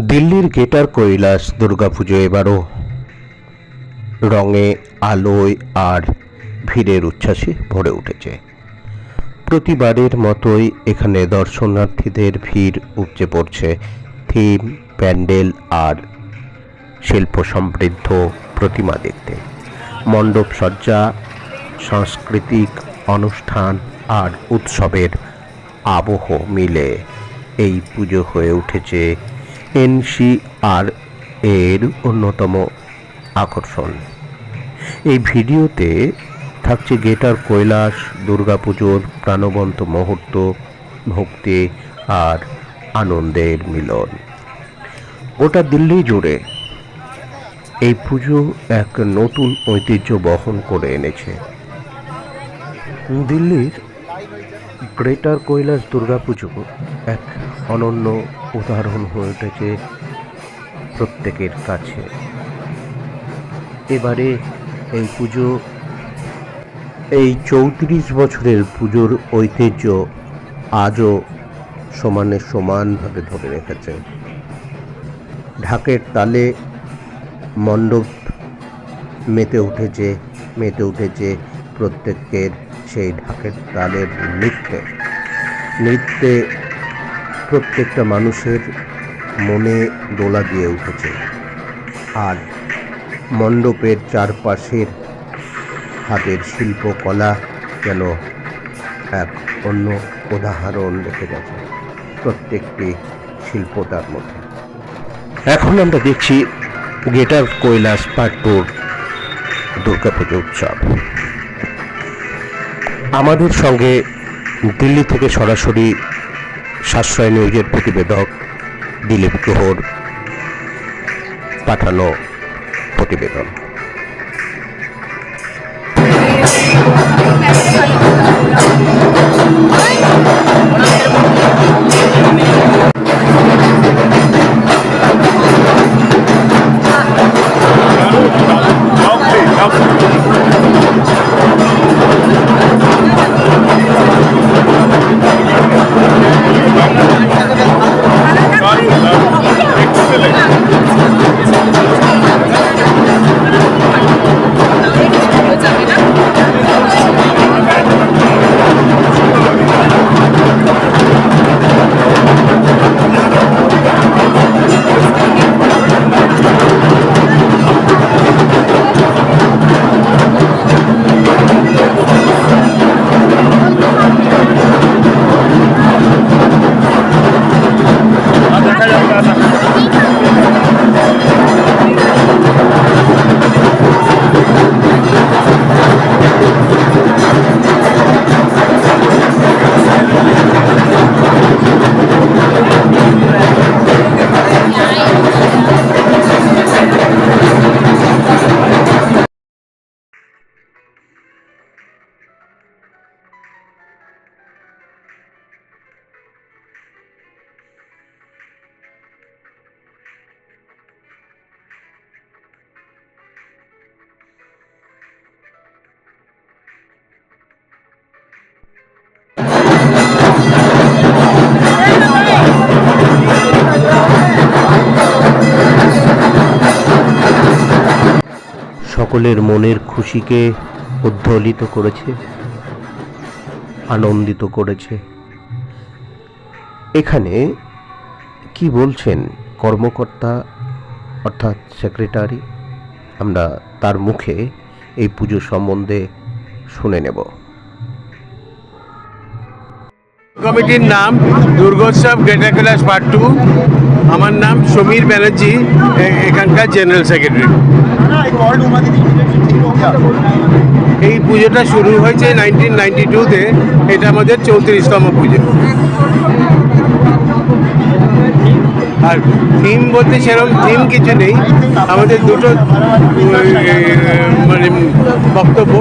দিল্লির গেটার কৈলাস দুর্গাপুজো এবারও। রঙে, আলোয় আর ভিড়ের উচ্ছ্বাসে ভরে উঠেছে। প্রতিবারের মতোই এখানে দর্শনার্থীদের ভিড় উপচে পড়ছে। থিম, প্যান্ডেল আর শিল্প সমৃদ্ধ প্রতিমা দেখতে। মণ্ডপ সজ্জা, সাংস্কৃতিক অনুষ্ঠান আর উৎসবের আবহ মিলে এই পুজো হয়ে উঠেছে এনসিআর এর অন্যতম আকর্ষণ। এই ভিডিওতে থাকছে গেটার কৈলাস, দুর্গাপুজোর প্রাণবন্ত মুহূর্ত, ভক্তি আর আনন্দের মিলন। গোটা দিল্লি জুড়ে এই পুজো এক নতুন ঐতিহ্য বহন করে এনেছে। দিল্লির গ্রেটার কৈলাস দুর্গাপুজো এক অনন্য উদাহরণ হয়ে উঠেছে প্রত্যেকের কাছে। এবারে এই পুজো, এই চৌত্রিশ বছরের পুজোর ঐতিহ্য আজও সমানে সমানভাবে ধরে রেখেছে। ঢাকের তালে মণ্ডপ মেতে উঠেছে মেতে উঠেছে প্রত্যেকের সেই ঢাকের তালের নৃত্যে। নৃত্যে প্রত্যেকটা মানুষের মনে দোলা দিয়ে উঠেছে। আর মণ্ডপের চারপাশের হাতের শিল্পকলা যেন এক অন্য উদাহরণ রেখে গেছে প্রত্যেকটি শিল্পতার মধ্যে। এখন আমরা দেখছি গেটার কৈলাস পাটপুর দুর্গাপুজো উৎসব। আমাদের সঙ্গে দিল্লি থেকে সরাসরি সাশ্রয় নিউজের প্রতিবেদক দিলীপ গুহর পাঠানো প্রতিবেদন। সকলের মনের খুশিকে উদ্দোলিত করেছে, আনন্দিত করেছে। এখানে কি বলছেন কর্মকর্তা অর্থাৎ সেক্রেটারি? আমরা তার মুখে এই পুজো সম্বন্ধে শুনে নেব। কমিটির নাম দুর্গোৎসব গেটার ক্লাস পার্ট টু। আমার নাম সমীর ব্যানার্জি এখানকার জেনারেল সেক্রেটারি। এই পুজোটা শুরু হয়েছে নাইনটিন নাইনটি টুতে। এটা আমাদের চৌত্রিশতম পুজো। আর থিম বলতে সেরকম থিম কিছু নেই। আমাদের দুটো মানে বক্তব্য।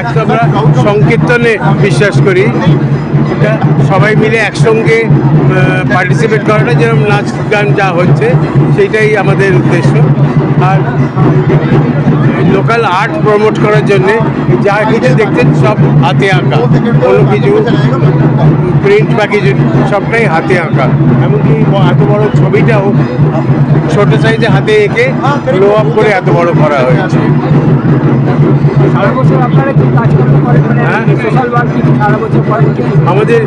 একটা আমরা সংকীর্তনে বিশ্বাস করি। এটা সবাই মিলে একসঙ্গে পার্টিসিপেট করাটা যেরকম নাচ গান যা হচ্ছে, সেইটাই আমাদের উদ্দেশ্য। আর লোকাল আর্ট প্রমোট করার জন্যে যা কিছু দেখছেন সব হাতে আঁকা। কোনো কিছু প্রিন্ট বা কিছু সবটাই হাতে আঁকা। এমনকি এত বড় ছবিটাও ছোট সাইজে হাতে এঁকে লো আপ করে এত বড় করা হয়েছে। মানে হ্যাঁ। আমাদের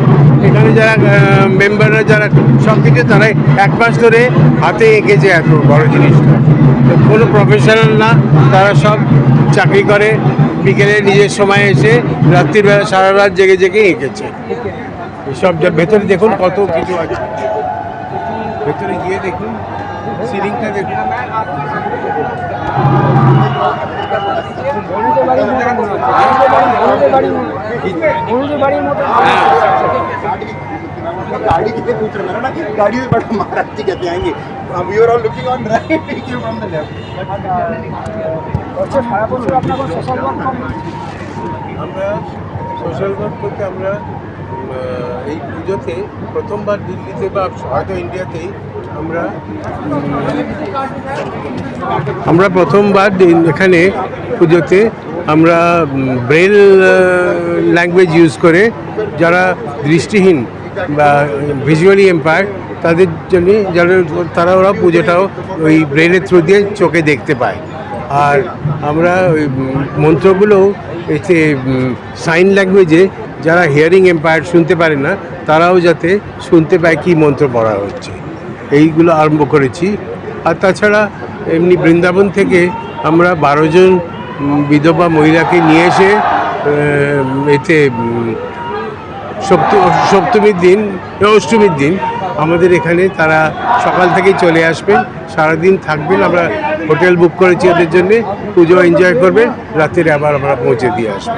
এখানে যারা মেম্বাররা যারা সব কিছু তারাই এক মাস ধরে হাতে এঁকেছে এত বড় জিনিসটা। কোনো প্রফেশনাল না তারা সব চাকরি করে বিকেলে নিজের সময় এসে রাত্রির বেলা সারা রাত জেগে জেগে এঁকেছে সব যা ভেতরে দেখুন কত কিছু আছে ভেতরে গিয়ে দেখুন সিলিংটা দেখুন বন্ধুদের বাড়ির মতো মনে হচ্ছে বন্ধুদের বাড়ির মতো বন্ধুদের বাড়ির মতো गाड़ी कितने पूछ रहे हैं ना कि गाड़ी में बड़ा महाराज जी कहते आएंगे Uh, we were all looking on right, he came from the left. আমরা সোশ্যাল ওয়ার্ক করতে আমরা এই পুজোতে প্রথমবার দিল্লিতে বা হয়তো ইন্ডিয়াতেই আমরা আমরা প্রথমবার এখানে পুজোতে আমরা ব্রেল ল্যাঙ্গুয়েজ ইউজ করে যারা দৃষ্টিহীন বা ভিজুয়ালি এম্পায়ার তাদের জন্য যারা তারা ওরা পুজোটাও ওই ব্রেলের থ্রু দিয়ে চোখে দেখতে পায়। আর আমরা ওই মন্ত্রগুলো এতে সাইন ল্যাঙ্গুয়েজে যারা হিয়ারিং এম্পায়ার শুনতে পারে না, তারাও যাতে শুনতে পায় কী মন্ত্র পড়া হচ্ছে। এইগুলো আরম্ভ করেছি। আর তাছাড়া এমনি বৃন্দাবন থেকে আমরা বারো জন বিধবা মহিলাকে নিয়ে এসে এতে সপ্তমীর দিন, অষ্টমীর দিন আমাদের এখানে তারা সকাল থেকেই চলে আসবেন, সারাদিন থাকবেন। আমরা হোটেল বুক করেছি ওদের জন্যে, পুজো এনজয় করবে রাত্রে আবার আমরা পৌঁছে দিয়ে আসব।